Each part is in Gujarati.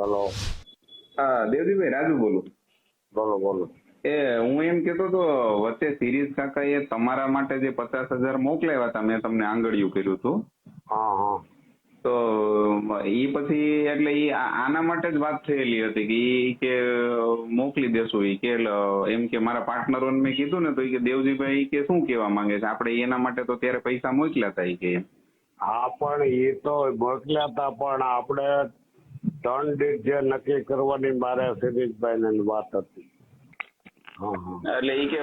હલો. હા દેવજીભાઈ રાજુ બોલું. બોલો બોલો. એ હું એમ કેતો તો વચ્ચે સિરીઝ કાકાએ તમારા માટે જે પચાસ હજાર મોકલાવ્યા હતા મેં તમને આંગળીયું કર્યું હતું. હા હા. તો એ પછી એટલે એ આના માટે જ વાત થયેલી હતી કે એ કે મોકલી દેશું એ કે એમ કે મારા પાર્ટનરોને મેં કીધું ને તો એ કે દેવજીભાઈ કે શું કહેવા માંગે છે? આપણે એના માટે તો ત્યારે પૈસા મોકલ્યા હતા એ કે. હા પણ એ તો મોકલ્યા હતા પણ આપણે ત્રણ ડેટ જે નક્કી કરવાની મારે સિરીજભાઈ ને વાત હતી. હા હા. એટલે ઈ કે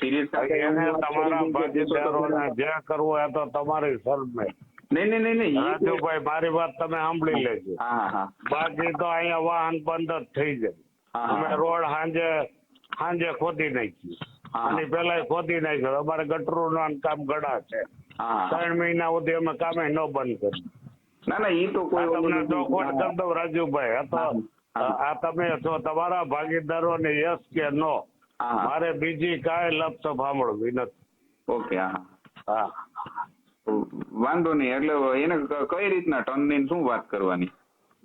સિરીઝ એને તમારા ભાગીદારોને જે કરવું એ તો તમારી સરમે નહીં નહીં નહીં નહીં ઈ કે- રાજુભાઈ મારી વાત તમે સાંભળી લેજો. બાકી તો અહીંયા વાહન બંધ જ થઈ જાય. અમે રોડ સાંજે સાંજે ખોદી નાખી અને પેલા ખોદી નાખ્યો. અમારે ગટરું નું કામ ગડા છે. ત્રણ મહિના સુધી અમે કામે ન બંધ કર્યું. ના ના ઈ તો કોઈ તમને. કરી દઉં રાજુભાઈ આ તો આ તમે છો તમારા ભાગીદારો ને યસ કે નો. મારે બીજી કાંઈ લપસો સાંભળવી નથી ઓકે હા હા. વાંધો નહીં એટલે એને કઈ રીતના ટનની શું વાત કરવાની?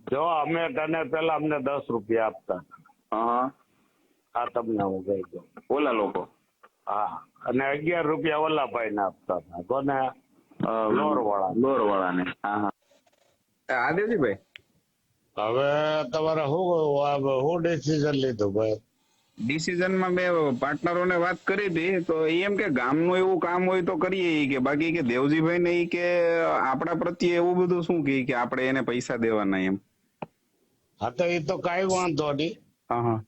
જો અમે તને પેલા અમને દસ રૂપિયા આપતા. હા આ તમને હું કહી દઉં. ઓલા લોકો? હા અને અગિયાર રૂપિયા ઓલા ભાઈ ને આપતા હતા. કોને? લોરવાળા. ને હા હા. આદેવજીભાઈ હવે તમારે શું શું ડિસિઝન લીધું ભાઈ. ડિસિઝનમાં મેં પાર્ટનરોને વાત કરી હતી તો એમ કે ગામનું એવું કામ હોય તો કરીએ કે. બાકી કે દેવજીભાઈ ને કે આપણા પ્રત્યે એવું બધું શું કે ઈ કે આપણે એને પૈસા દેવાના એમ. હા તો એ તો કાઈ વાંધો નહીં. હા હા.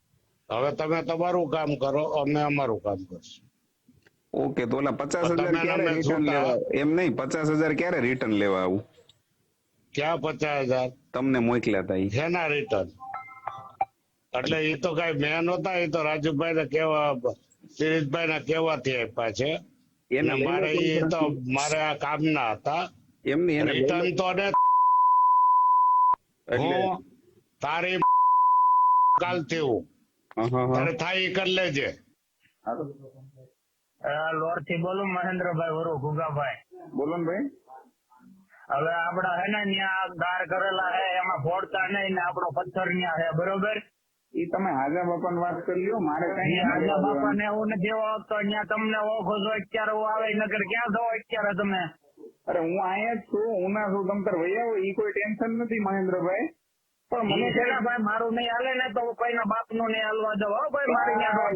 હવે તમે તમારું કામ કરો અમે અમારું કામ કરશું. ઓકે તો ઓલા પચાસ હજાર ક્યારે રિટર્ન લેવા? એમ નહીં પચાસ હજાર ક્યારે રિટર્ન લેવા આવું? ક્યાં પચાસ હજાર? તમને મોકલ્યા હતા ઈ. રિટર્ન એટલે એ તો કઈ મેં નહોતા એ તો રાજુભાઈ ને કેવા શિરીષભાઈ ના કેવાથી આપ્યા છે. એને મારે એ તો મારે આ કામના હતા. એમ નહીં એને લઈ લો. રિટર્ન તો ને હું તારી હા, હા. તારે થાય એ કરી લેજે. લોરથી બોલું મહેન્દ્રભાઈ વરુ ગુગાભાઈ બોલો ને ભાઈ. હવે આપડા હે ને ગાર કરેલા હે એમાં ફોડતા નહીં ને આપણો પથ્થર ન્યા હે બરોબર? એ તમે હાજા બાપા વાત કરી લ્યો મારે કઈ આજના બાપા ને એવું નથી ઓળખતો અહીંયા તમને ઓળખો છો અત્યારે હું આવે નગર ક્યાં છો અત્યારે તમે? અરે હું અહીંયા જ છું હું ના છું તમ તાર ઈ કોઈ ટેન્શન નથી મહેન્દ્રભાઈ. પણ મને ને ભાઈ મારું નહીં હાલે ને તો કોઈના બાપનું નહીં હાલવા દો હો ભાઈ મારી ત્યાં.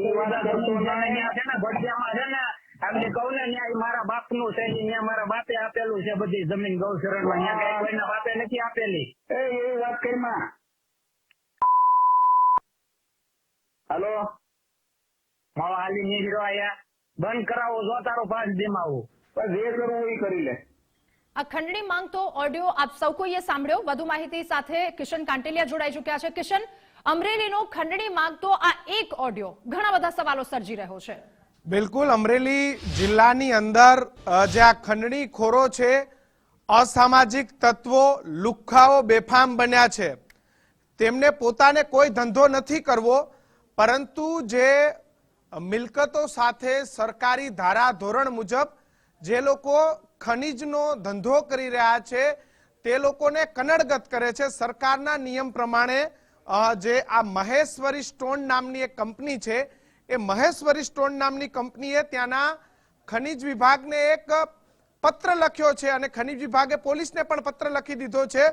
છે ને ભટિયામાં છે ને જે કહું ને ન્યાય મારા બાપનું છે ન્યાય મારા બાપે આપેલું છે બધી જમીન ગૌશરણમાં ન્યાય કઈ કોઈના બાપે નથી આપેલી. એ એવી વાત કરી માં. હાલો? મારો હાલી નીકળ્યો આયા બંધ કરાવો જો તારો પાંચ દિમાવું. પણ જે કરવું એ કરી લે. આ ખંડણી માંગતો ઓડિયો આપ સૌ કોઈએ સાંભળ્યો. વધુ માહિતી સાથે કિશન કાંટેલિયા જોડાઈ ચુક્યા છે. કિશન અમરેલીનો ખંડણી માંગતો આ એક ઓડિયો. ઘણા બધા સવાલો સર્જી રહ્યો છે. બિલકુલ, અમરેલી જિલ્લાની અંદર જે આ ખંડણી ખોરો છે, અસામાજિક તત્વો લુખ્ખાઓ બેફામ બન્યા છે. તેમને પોતાને કોઈ ધંધો નથી કરવો, પરંતુ જે મિલકતો સાથે સરકારી ધારા ધોરણ મુજબ જે લોકો ખનીજનો ધંધો કરી રહ્યા છે, તે લોકોને કનડગત કરે છે. સરકારના નિયમ પ્રમાણે જે આ મહેશ્વરી સ્ટોન નામની એક કંપની છે એ મહેશ્વરી સ્ટોન નામની કંપનીએ ત્યાંના ખનીજ વિભાગને એક પત્ર લખ્યો છે અને ખનીજ વિભાગે પોલીસને પણ પત્ર લખી દીધો છે.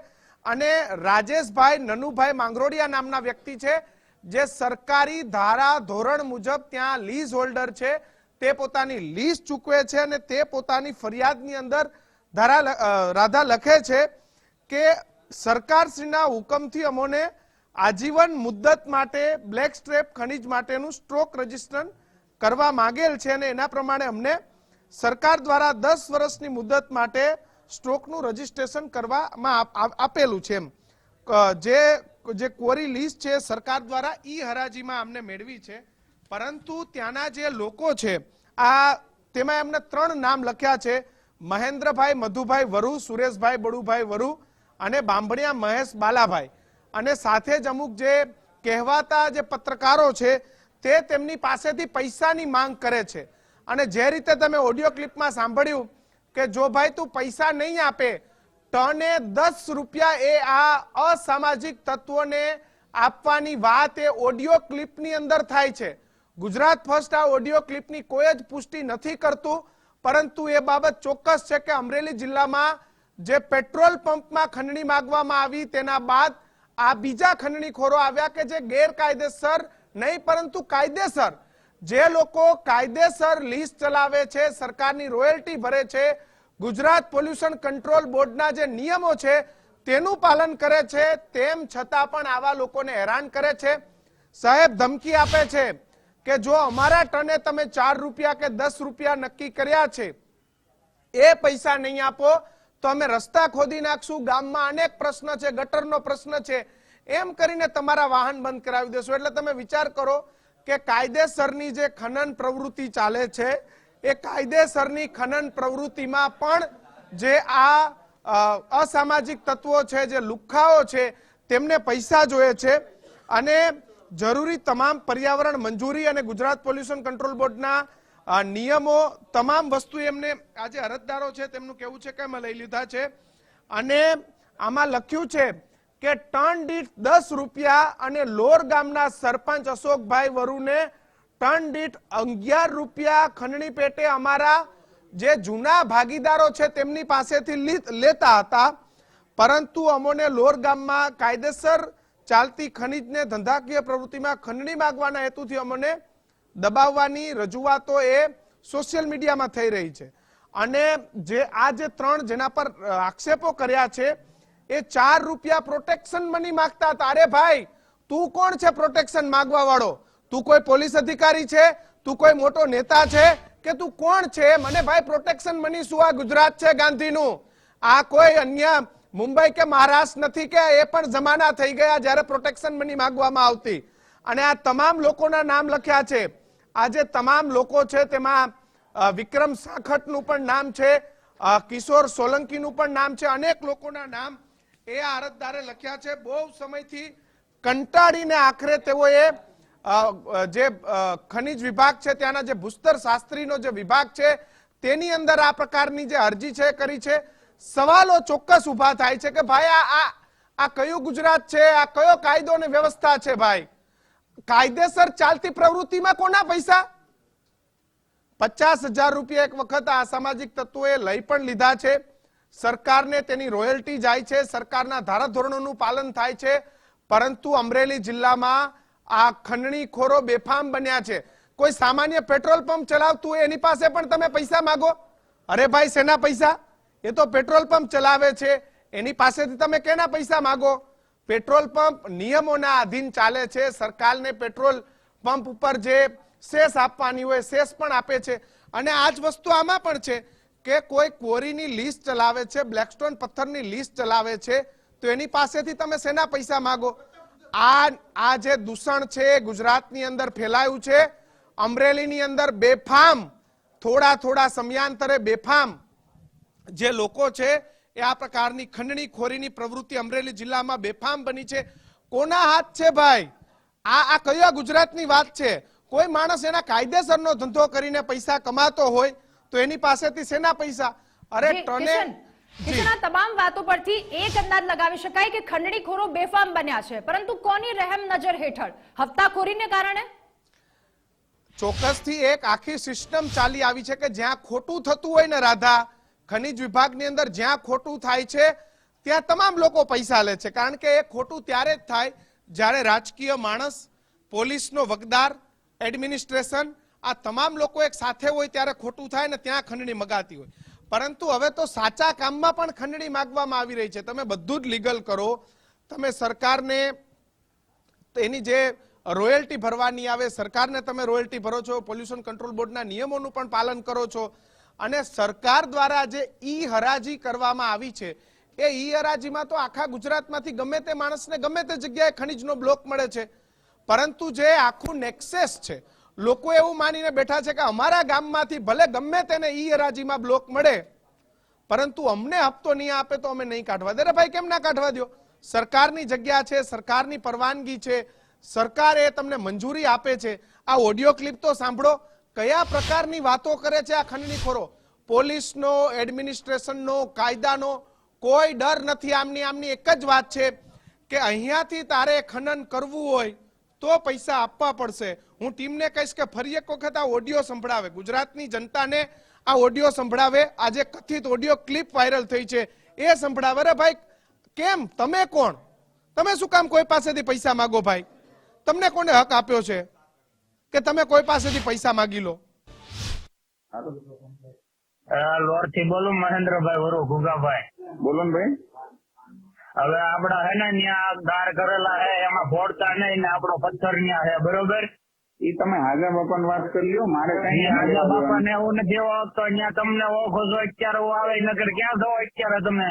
અને રાજેશભાઈ નનુભાઈ માંગરોડિયા નામના વ્યક્તિ છે, જે સરકારી ધારા ધોરણ મુજબ ત્યાં લીઝ હોલ્ડર છે. તે પોતાની લીઝ ચૂકવે છે અને તે પોતાની ફરિયાદની અંદર ધારા રાધા લખે છે કે સરકારશ્રીના હુકમથી અમોને આજીવન મુદ્દત માટે, બ્લેક સ્ટ્રેપ ખનીજ માટેનું સ્ટ્રોક રજિસ્ટર કરવા માંગેલ છે અને એના પ્રમાણે અમને સરકાર દ્વારા દસ વર્ષની મુદ્દત માટે સ્ટ્રોકનું રજીસ્ટ્રેશન કરવામાં આપ- આપ- આપેલું છે એમ. જે જે કોરી લિસ્ટ છે સરકાર દ્વારા ઈ હરાજીમાં અમને મેળવી છે. પરંતુ ત્યાંના જે લોકો છે, આ, તેમાં એમને ત્રણ નામ લખ્યા છે. મહેન્દ્રભાઈ, મધુભાઈ વરુ, સુરેશભાઈ બડુભાઈ વરુ અને બાંભણિયા મહેશ બાલાભાઈ. અને સાથે જ અમુક જે કહેવાતા જે પત્રકારો છે, તે તેમની પાસેથી પૈસાની માંગ કરે છે. અને જે રીતે તમે ઓડિયો ક્લિપમાં સાંભળ્યું કે જો ભાઈ તું પૈસા નહીં આપે, ટને દસ રૂપિયા એ આ અસામાજિક તત્વોને આપવાની વાત એ ઓડિયો ક્લિપની અંદર થાય છે. ગુજરાત ફર્સ્ટ આ ઓડિયો ક્લિપની કોઈ જ પુષ્ટિ નથી કરતું, પરંતુ એ બાબત ચોક્કસ છે કે અમરેલી જિલ્લામાં જે પેટ્રોલ પંપમાં ખંડણી માગવામાં આવી તેના બાદ આ બીજા ખંડણીખોરો આવ્યા કે જે ગેરકાયદેસર નહીં, પરંતુ કાયદેસર. જે લોકો કાયદેસર લીઝ ચલાવે છે, સરકારની રોયલ્ટી ભરે છે, ગુજરાત પોલ્યુશન કંટ્રોલ બોર્ડના જે નિયમો છે, તેનું પાલન કરે છે, તેમ છતાં પણ આવા લોકોને હેરાન કરે છે. સાહેબ, ધમકી આપે છે કે જો અમારા ટને તમે ચાર રૂપિયા કે દસ રૂપિયા નક્કી કર્યા છે, એ પૈસા નહીં આપો તો અમે રસ્તા ખોદી નાખશું. ગામમાં અનેક પ્રશ્ન છે, ગટરનો પ્રશ્ન છે. એમ કરીને તમારા વાહન બંધ કરાવી દેશો. એટલે તમે વિચાર કરો કે કાયદેસરની જે ખનન પ્રવૃત્તિ ચાલે છે, એ કાયદેસરની ખનન પ્રવૃત્તિમાં પણ જે આ અસામાજિક તત્વો છે, જે લુખ્ખાઓ છે, તેમને પૈસા જોઈએ છે. અને જરૂરી તમામ પર્યાવરણ મંજૂરી અને ગુજરાત પોલ્યુશન કંટ્રોલ બોર્ડના નિયમો તમામ વસ્તુ એમને આજે અરજદારો છે તેમનું કેવું છે કે અમે લઈ લીધા છે? અને આમાં લખ્યું છે કે ટન દીઠ દસ રૂપિયા અને લોર ગામના સરપંચ અશોકભાઈ વરુને ટન દીઠ અગિયાર રૂપિયા ખંડણી પેટે અમારા જે જૂના ભાગીદારો છે તેમની પાસેથી લેતા હતા. પરંતુ અમોને લોર ગામમાં કાયદેસર ચાલતી ખનીજને ધંધાકીય પ્રવૃત્તિમાં ખંડણી માગવાના હેતુથી અમને દબાવવાની રજૂઆતો એ સોશિયલ મીડિયામાં થઈ રહી છે. અને જે આ જે ત્રણ જેના પર આક્ષેપો કર્યા છે, એ ચાર રૂપિયા પ્રોટેક્શન મની માંગતા હતા. અરે ભાઈ, તું કોણ છે પ્રોટેક્શન માંગવા વાળો? તું કોઈ પોલીસ અધિકારી છે? તું કોઈ મોટો નેતા છે? કે તું કોણ છે? મને ભાઈ પ્રોટેક્શન મની શું આ ગુજરાત છે ગાંધીનું? આ કોઈ અન્ય મુંબઈ કે મહારાષ્ટ્ર નથી કે એ પણ જમાના થઈ ગયા જ્યારે પ્રોટેક્શન મની માંગવામાં આવતી. અને આ તમામ લોકોના નામ લખ્યા છે. આ જે તમામ લોકો છે તેમાં વિક્રમ સાખટનું પણ નામ છે કિશોર સોલંકીનું પણ નામ છે, અનેક લોકોના નામ એ અરજદારે લખ્યા છે. બહુ સમયથી કંટાળીને આખરે તેઓએ જે ખનિજ વિભાગ છે, ત્યાંના જે ભૂસ્તર શાસ્ત્રીનો જે વિભાગ છે, તેની અંદર આ પ્રકારની જે અરજી છે કરી છે. સવાલો ચોક્કસ ઊભા થાય છે કે ભાઈ આ આ કયું ગુજરાત છે? આ કયો કાયદો અને વ્યવસ્થા છે ભાઈ? કાયદેસર ચાલતી પ્રવૃત્તિમાં કોના પૈસા? પચાસ હજાર રૂપિયા એક વખત આ સામાજિક તત્વોએ લઈ પણ લીધા છે. સરકારને તેની રોયલ્ટી જાય છે, સરકારના ધારાધોરણોનું પાલન થાય છે. પરંતુ અમરેલી જિલ્લામાં આ ખંડણીખોરો બેફામ બન્યા છે. કોઈ સામાન્ય પેટ્રોલ પંપ ચલાવતું હોય એની પાસે પણ તમે પૈસા માગો? અરે ભાઈ, શેના પૈસા? એ તો પેટ્રોલ પંપ ચલાવે છે. એની પાસેથી તમે કેના પૈસા માગો? પેટ્રોલ પંપ નિયમોના આધીન ચાલે છે. સરકારને પેટ્રોલ પંપ ઉપર જે સેસ આપવાની હોય, સેસ પણ આપે છે. અને આ જ વસ્તુ આમાં પણ છે કે કોઈ ક્વોરીની લિસ્ટ ચલાવે છે, બ્લેકસ્ટોન પથ્થરની લિસ્ટ ચલાવે છે, તો એની પાસેથી તમે શેના પૈસા માગો? આ આ જે દૂષણ છે ગુજરાતની અંદર ફેલાયું છે. અમરેલીની અંદર બેફામ, થોડા થોડા સમયાંતરે બેફામ જે લોકો છે એ આ પ્રકારની ખંડણી ખોરીની પ્રવૃત્તિ અમરેલી જિલ્લામાં બેફામ બની છે. કોના હાથ છે ભાઈ? આ આ કયા ગુજરાતની વાત છે? કોઈ માણસ એના કાયદેસરનો ધંધો કરીને પૈસા કમાતો હોય તો એની પાસેથી શેના પૈસા? અરે ટને તમામ વાતો પરથી એક અંદાજ લગાવી શકાય કે ખંડણીખોરો બેફામ બન્યા છે. પરંતુ કોની રહેમ નજર હેઠળ? હપ્તાખોરીને કારણે? ચોક્કસથી એક આખી સિસ્ટમ ચાલી આવી છે કે જ્યાં ખોટું થતું હોય ને રાધા ખનિજ વિભાગની અંદર જ્યાં ખોટું થાય છે, ત્યાં તમામ લોકો પૈસા લે છે. કારણ કે એ ખોટું ત્યારે જ થાય જ્યારે રાજકીય માણસ, પોલીસનો વગદાર, એડમિનિસ્ટ્રેશન, આ તમામ લોકો એક સાથે હોય ત્યારે ખોટું થાય ને ત્યાં ખંડણી મગાતી હોય. પરંતુ હવે તો સાચા કામમાં પણ ખંડણી માગવામાં આવી રહી છે. તમે બધું જ લીગલ કરો. તમે સરકારને એની જે રોયલ્ટી ભરવાની આવે, સરકારને તમે રોયલ્ટી ભરો છો, પોલ્યુશન કંટ્રોલ બોર્ડના નિયમોનું પણ પાલન કરો છો. અને સરકાર દ્વારા જે ઈ હરાજી કરવામાં આવી છે, એ ઈ હરાજીમાં તો આખા ગુજરાતમાંથી ગમે તે માણસને ગમે તે જગ્યાએ ખનીજનો બ્લોક મળે છે. પરંતુ જે આખું નેક્સેસ છે, લોકો એવું માનીને બેઠા છે કે અમારા ગામમાંથી ભલે ગમે તેને ઈ હરાજીમાં બ્લોક મળે, પરંતુ અમને હપ્તો નહીં આપે તો અમે નહીં કાઢવા દે. ભાઈ, કેમ ના કાઢવા દો સરકારની જગ્યા છે, સરકારની પરવાનગી છે, સરકારે તમને મંજૂરી આપે છે. આ ઓડિયો ક્લિપ તો સાંભળો. કયા પ્રકારની વાતો કરે છે આ ખંડણીખોરો પોલીસનો, એડમિનિસ્ટ્રેશનનો, કાયદાનો કોઈ ડર નથી. આમની આમની એક જ વાત છે કે અહીંયાથી તારે ખનન કરવું હોય તો પૈસા આપવા પડશે. હું ટીમને કહીશ કે ફરી એક વખત આ ઓડિયો સંભળાવે. ગુજરાતની જનતાને આ ઓડિયો સંભળાવે. આજે કથિત ઓડિયો ક્લિપ વાયરલ થઈ છે. એ સંભળાવે. રે ભાઈ, કેમ? તમે કોણ? તમે શું કામ કોઈ પાસેથી પૈસા માગો ભાઈ? તમને કોને હક આપ્યો છે? કે તમે કોઈ પાસેથી પૈસા માગી લો? લોરથી બોલું મહેન્દ્રભાઈ વરુ ગુગાભાઈ બોલો ને ભાઈ. હવે આપડા હે ને ત્યાં ગાર કરેલા હે એમાં ફોડતા નહીં ને આપણો પથ્થર ન્યા હે બરોબર? ઈ તમે હાજા બાપા વાત કરી લ્યો મારે કઈ હાજા બાપા ને એવું નથી ઓળખતો અહીંયા તમને ઓળખો છો અત્યારે હું આવે નગર ક્યાં છો અત્યારે તમે?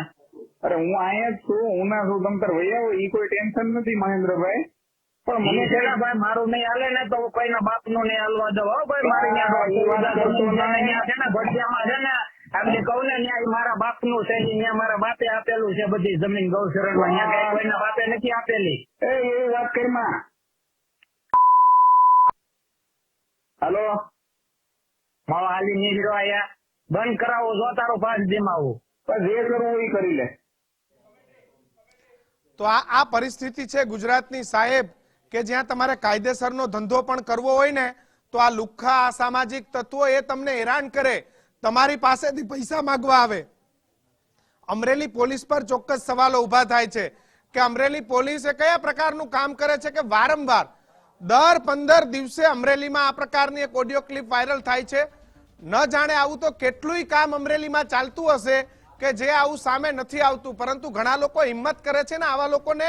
અરે હું અહીંયા જ છું હું ના છું તમ તાર વૈયા એ ઈ કોઈ ટેન્શન નથી મહેન્દ્રભાઈ. પણ મને છે ને ભાઈ મારું નહીં હાલે ને તો કોઈના બાપનું નહીં હાલવા દો ભાઈ. મારી છે ને ભટિયામાં છે ને આપણે કહું ને ન્યા મારા બાપનું છે ત્યાં મારા બાપે આપેલું છે બધી જમીન ગૌશરણમાં. ન્યા કઈ કોઈના બાપે નથી આપેલી. એ એવી વાત કરી માં. હાલો? મારો હાલી નીકળ્યો આયા. બંધ કરાવો જો તારો પાસ દિમાવું પણ જે કરવું એ કરી લે. તો આ આ પરિસ્થિતિ છે ગુજરાતની સાહેબ. કે જ્યાં તમારે કાયદેસરનો ધંધો પણ કરવો હોય ને, તો આ લુખ્ખા અસામાજિક તત્વો એ તમને હેરાન કરે. તમારી પાસેથી પૈસા માંગવા આવે. અમરેલી પોલીસ પર ચોક્કસ સવાલો ઊભા થાય છે કે અમરેલી પોલીસ એ કયા પ્રકારનું કામ કરે છે કે વારંવાર, દર પંદર દિવસે અમરેલીમાં આ પ્રકારની એક ઓડિયો ક્લિપ વાયરલ થાય છે. ન જાણે આવું તો કેટલુંય કામ અમરેલીમાં ચાલતું હશે કે જે આવું સામે નથી આવતું, પરંતુ ઘણા લોકો હિંમત કરે છે ને આવા લોકોને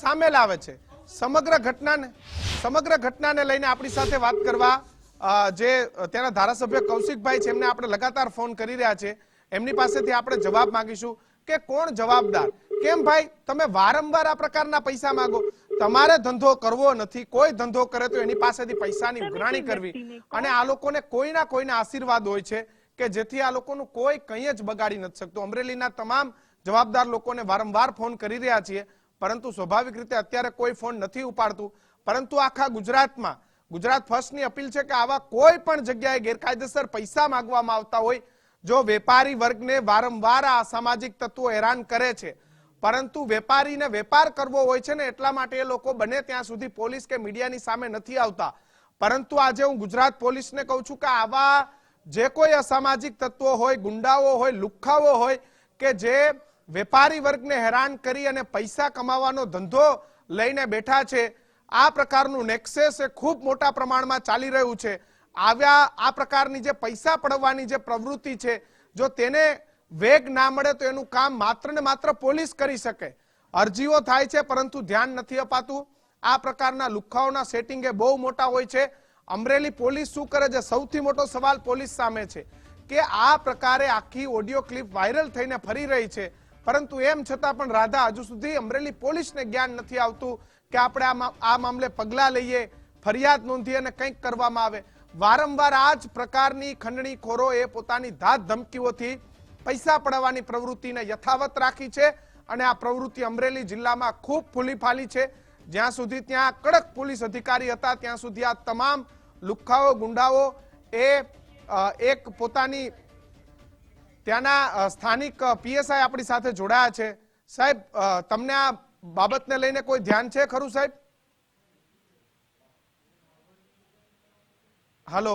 સામે લાવે છે. સમગ્ર ઘટનાને સમગ્ર ઘટનાને લઈને આપણી સાથે વાત કરવા જે ત્યાંના ધારાસભ્ય કૌશિકભાઈ છે એમને આપણે લગાતાર ફોન કરી રહ્યા છે. એમની પાસેથી આપણે જવાબ માંગીશું કે કોણ જવાબદાર? કેમ ભાઈ? તમે વારંવાર આ પ્રકારના પૈસા માંગો. તમારે ધંધો કરવો નથી. કોઈ ધંધો કરે તો એની પાસેથી પૈસાની ઉઘરાણી કરવી. અને આ લોકોને કોઈના કોઈના આશીર્વાદ હોય છે કે જેથી આ લોકોનું કોઈ કંઈ જ બગાડી નથી શકતું. અમરેલીના તમામ જવાબદાર લોકોને વારંવાર ફોન કરી રહ્યા છીએ. પરંતુ સ્વાભાવિક રીતે અત્યારે કોઈ ફોન નથી ઉપાડતું. પરંતુ આખા ગુજરાતમાં, ગુજરાત ફર્સ્ટની અપીલ છે કે આવા કોઈ પણ જગ્યાએ ગેરકાયદેસર પૈસા માંગવામાં આવતા હોય, જો વેપારી વર્ગને વારંવાર આ સામાજિક તત્વો હેરાન કરે છે. પરંતુ વેપારીને વેપાર કરવો હોય છે ને એટલા માટે એ લોકો બને ત્યાં સુધી પોલીસ કે મીડિયાની સામે નથી આવતા. પરંતુ આજે હું ગુજરાત પોલીસને કહું છું કે આવા જે કોઈ અસામાજિક તત્વો હોય, ગુંડાઓ હોય, લુખ્ખાઓ હોય કે જે વેપારી વર્ગને હેરાન કરી અને પૈસા કમાવાનો ધંધો લઈને બેઠા છે. આ પ્રકારનું નેક્સેસ એ ખૂબ મોટા પ્રમાણમાં ચાલી રહ્યું છે. આવ્યા આ પ્રકારની જે પૈસા પડવાની જે પ્રવૃત્તિ છે, જો તેને વેગ ના મળે તો એનું કામ માત્ર ને માત્ર પોલીસ કરી શકે. અરજીઓ થાય છે, પરંતુ ધ્યાન નથી અપાતું. આ પ્રકારના લુખ્ખાઓના સેટિંગ એ બહુ મોટા હોય છે. અમરેલી પોલીસ શું કરે છે? સૌથી મોટો સવાલ પોલીસ સામે છે કે આ પ્રકારે આખી ઓડિયો ક્લિપ વાયરલ થઈને ફરી રહી છે. પરંતુ એમ છતાં પણ રાધા હજુ સુધી અમરેલી પોલીસને જ્ઞાન નથી આવતું કે આપણે આ મામલે પગલાં લઈએ, ફરિયાદ નોંધી અને કંઈક કરવામાં આવે. વારંવાર આ જ પ્રકારની ખંડણી ખોરો એ પોતાની ધાત ધમકીઓથી પૈસા પડાવવાની પ્રવૃત્તિને યથાવત રાખી છે અને આ પ્રવૃત્તિ અમરેલી જિલ્લામાં ખૂબ ફૂલી ફાલી છે. જ્યાં સુધી ત્યાં કડક પોલીસ અધિકારી હતા, ત્યાં સુધી આ તમામ લુખ્ખાઓ, ગુંડાઓ એ એક પોતાની ત્યાંના સ્થાનિક પીએસઆઈ આપણી સાથે જોડાયા છે. સાહેબ તમને આ બાબતને લઈને કોઈ ધ્યાન છે ખરું સાહેબ? હલો?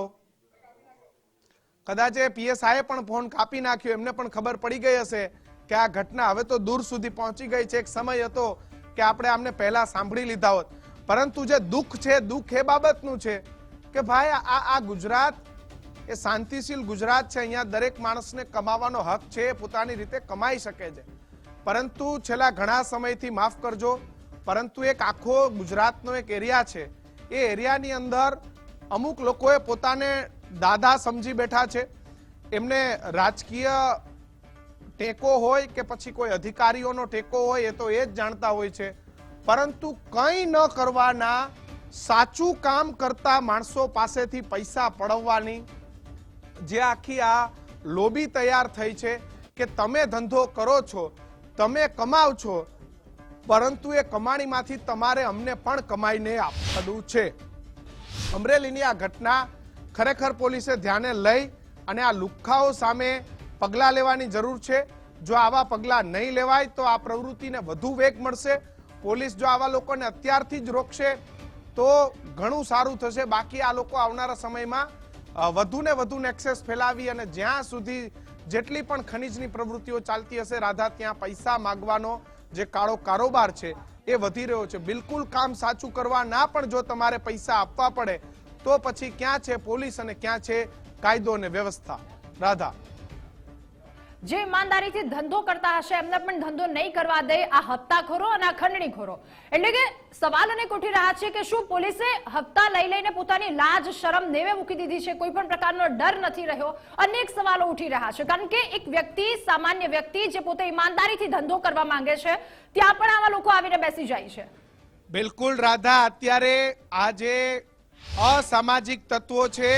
કદાચ એ પીએસઆઈએ પણ ફોન કાપી નાખ્યો, એમને પણ ખબર પડી ગઈ હશે કે આ ઘટના હવે તો દૂર સુધી પહોંચી ગઈ છે. એક સમય હતો કે આપણે આમને પહેલા સાંભળી લીધા હોત. પરંતુ જે દુઃખ છે, દુઃખ એ બાબતનું છે કે ભાઈ, આ આ ગુજરાત એ શાંતિશીલ ગુજરાત છે, અહીંયા દરેક માણસને કમાવાનો હક છે પોતાની રીતે કમાઈ શકે છે. પરંતુ છેલ્લા ઘણા સમયથી માફ કરજો, પરંતુ એક આખો ગુજરાતનો એક એરિયા છે. એ એરિયાની અંદર અમુક લોકોએ પોતાને દાદા સમજી બેઠા છે. એમને રાજકીય ટેકો હોય કે પછી કોઈ અધિકારીઓનો ટેકો હોય, એ તો એ જ જાણતા હોય છે. પરંતુ કંઈ ન કરવાના, સાચું કામ કરતા માણસો પાસેથી પૈસા પડાવવાની જે આખી આ લોબી તૈયાર થઈ છે કે તમે ધંધો કરો છો, તમે કમાવ છો, પરંતુ એ કમાણીમાંથી તમારે અમને પણ કમાઈને આપવાનું છે. અમરેલીની આ ઘટના ખરેખર પોલીસે ધ્યાને લઈ અને આ લુખ્ખાઓ સામે પગલાં લેવાની જરૂર છે. જો આવા પગલાં નહીં લેવાય તો આ પ્રવૃત્તિને વધુ વેગ મળશે. પોલીસ જો આવા લોકોને અત્યારથી જ રોકશે તો ઘણું સારું થશે. બાકી આ લોકો આવનારા સમયમાં વધુને વધુ નેક્સેસ ફેલાવી અને જ્યાં સુધી જેટલી પણ ખનીજની પ્રવૃત્તિઓ ચાલતી હશે, રાધા, ત્યાં પૈસા માગવાનો જે કાળો કારોબાર છે એ વધી રહ્યો છે. બિલકુલ કામ સાચું કરવા ના પણ જો તમારે પૈસા આપવા પડે, તો પછી ક્યાં છે પોલીસ અને ક્યાં છે કાયદો અને વ્યવસ્થા? રાધા. જે ઈમાનદારીથી ધંધો કરતા હશે, એમને પણ ધંધો નહીં કરવા દે. આ હપ્તાખોરો અને આ ખંડણીખોરો. એટલે કે સવાલ અને ઉઠી રહ્યા છે કે શું પોલીસે હપ્તા લઈ લઈને પોતાની લાજ શરમ નેવે મૂકી દીધી છે? કોઈ પણ પ્રકારનો ડર નથી રહ્યો. અનેક સવાલો ઉઠી રહ્યા છે. કારણ કે એક વ્યક્તિ, સામાન્ય વ્યક્તિ જે પોતે ઈમાનદારીથી ધંધો કરવા માંગે છે, ત્યાં પણ આવા લોકો આવીને બેસી જાય છે. બિલકુલ, રાધા. અત્યારે આ જે અસામાજિક તત્વો છે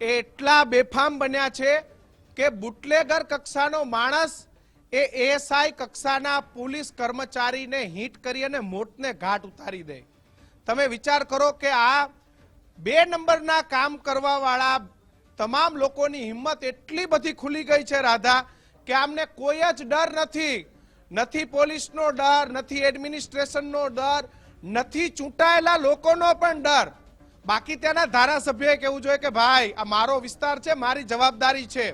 એટલા બેફામ બન્યા છે કે બુટલેગર કક્ષાનો માણસ એ એએસઆઈ કક્ષાના પોલીસ કર્મચારીને હિટ કરી અને મોતને ઘાટ ઉતારી દે. તમે વિચાર કરો કે આ બે નંબરના કામ કરવાવાળા તમામ લોકોની હિંમત એટલી બધી ખુલી ગઈ છે, રાધા, કે આમને કોઈ જ ડર નથી. નથી પોલીસનો ડર, નથી એડમિનિસ્ટ્રેશનનો ડર, નથી ચૂંટાયેલા લોકોનો પણ ડર. બાકી ત્યાંના ધારાસભ્યએ કહેવું જોઈએ કે ભાઈ, આ મારો વિસ્તાર છે, મારી જવાબદારી છે.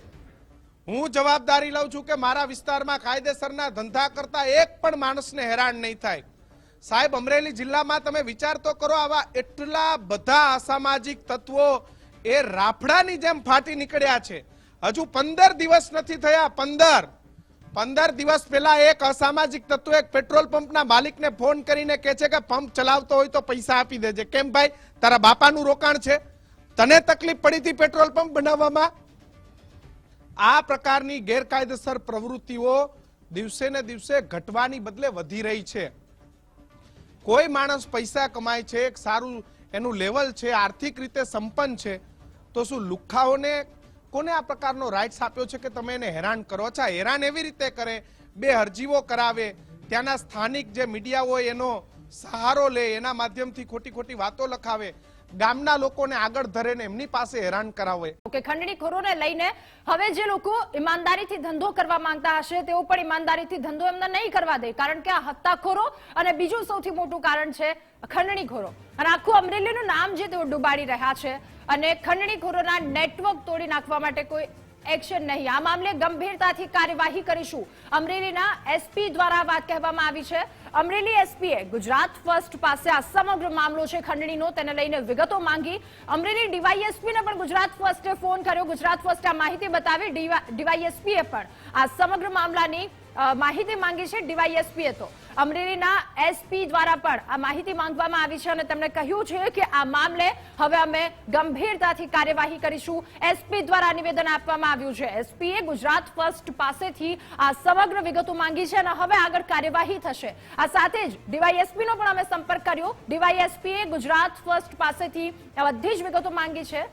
હું જવાબદારી લઉં છું કે મારા વિસ્તારમાં કાયદેસરના ધંધા કરતા એક પણ માણસને હેરાન નહીં થાય. સાહેબ, અમરેલી જિલ્લામાં તમે વિચાર તો કરો, આવા એટલા બધા અસામાજિક તત્વો એ રાફડાની જેમ ફાટી નીકળ્યા છે. હજુ પંદર દિવસ નથી થયા, પંદર. પંદર દિવસ પહેલા એક અસામાજિક તત્વ, એક પેટ્રોલ પંપના માલિકને ફોન કરીને કહે છે કે પંપ ચલાવતો હોય તો પૈસા આપી દેજે. કેમ ભાઈ? તારા બાપાનું રોકાણ છે. તને તકલીફ પડી હતી પેટ્રોલ પંપ બનાવવામાં? આ પ્રકારની ગેરકાયદેસર પ્રવૃત્તિઓ દિવસે ને દિવસે ઘટવાની બદલે વધી રહી છે. કોઈ માણસ પૈસા કમાય છે, એક સારું એનું લેવલ છે, આર્થિક રીતે સંપન્ન છે, તો શું લુખ્ખાઓને કોને આ પ્રકારનો રાઇટ્સ આપ્યો છે કે તમે એને હેરાન કરો? અચ્છા, હેરાન એવી રીતે કરે, બે અરજીઓ કરાવે, ત્યાંના સ્થાનિક જે મીડિયા હોય એનો સહારો લે, એના માધ્યમથી ખોટી ખોટી વાતો લખાવે ગામના લોકોને આગળ ધરે એમની પાસે હેરાન કરાવે. ઓકે ખંડણીખોરોને લઈને હવે જે લોકો ઈમાનદારીથી ધંધો કરવા માંગતા હશે, તેઓ પણ ઈમાનદારીથી ધંધો એમને નહીં કરવા દે, કારણ કે આ હત્તાખોરો અને બીજું સૌથી મોટું કારણ છે ખંડણીખોરો. અને આખું અમરેલીનું નામ જે તેઓ ડુબાડી રહ્યા છે અને ખંડણીખોરોના નેટવર્ક તોડી નાખવા માટે કોઈ એક્શન નહીં. આ મામલે ગંભીરતાથી કાર્યવાહી કરીશું. અમરેલીના એસપી દ્વારા વાત કહેવામાં આવી છે. અમરેલી એસપીએ ગુજરાત ફર્સ્ટ પાસે આ સમગ્ર મામલો છે ખંડણીનો, તેને લઈને વિગતો માંગી. અમરેલી ડીવાયએસપીને પણ ગુજરાત ફર્સ્ટે ફોન કર્યો. ગુજરાત ફર્સ્ટે આ માહિતી બતાવી ડીવાયએસપીએ પણ આ સમગ્ર મામલાની માહિતી માંગી છે ડીવાયએસપીએ તો. અમરેલીના એસપી દ્વારા પણ આ માહિતી માંગવામાં આવી છે અને તેમણે કહ્યું છે કે આ મામલે હવે અમે ગંભીરતાથી કાર્યવાહી કરીશું. એસપી દ્વારા નિવેદન આપવામાં આવ્યું છે. એસપીએ ગુજરાત ફર્સ્ટ પાસેથી આ સમગ્ર વિગતો માંગી છે અને હવે આગળ કાર્યવાહી થશે. આ સાથે જ ડીવાયએસપીનો પણ અમે સંપર્ક કર્યો. ડીવાયએસપીએ ગુજરાત ફર્સ્ટ પાસેથી બધી જ વિગતો માંગી છે.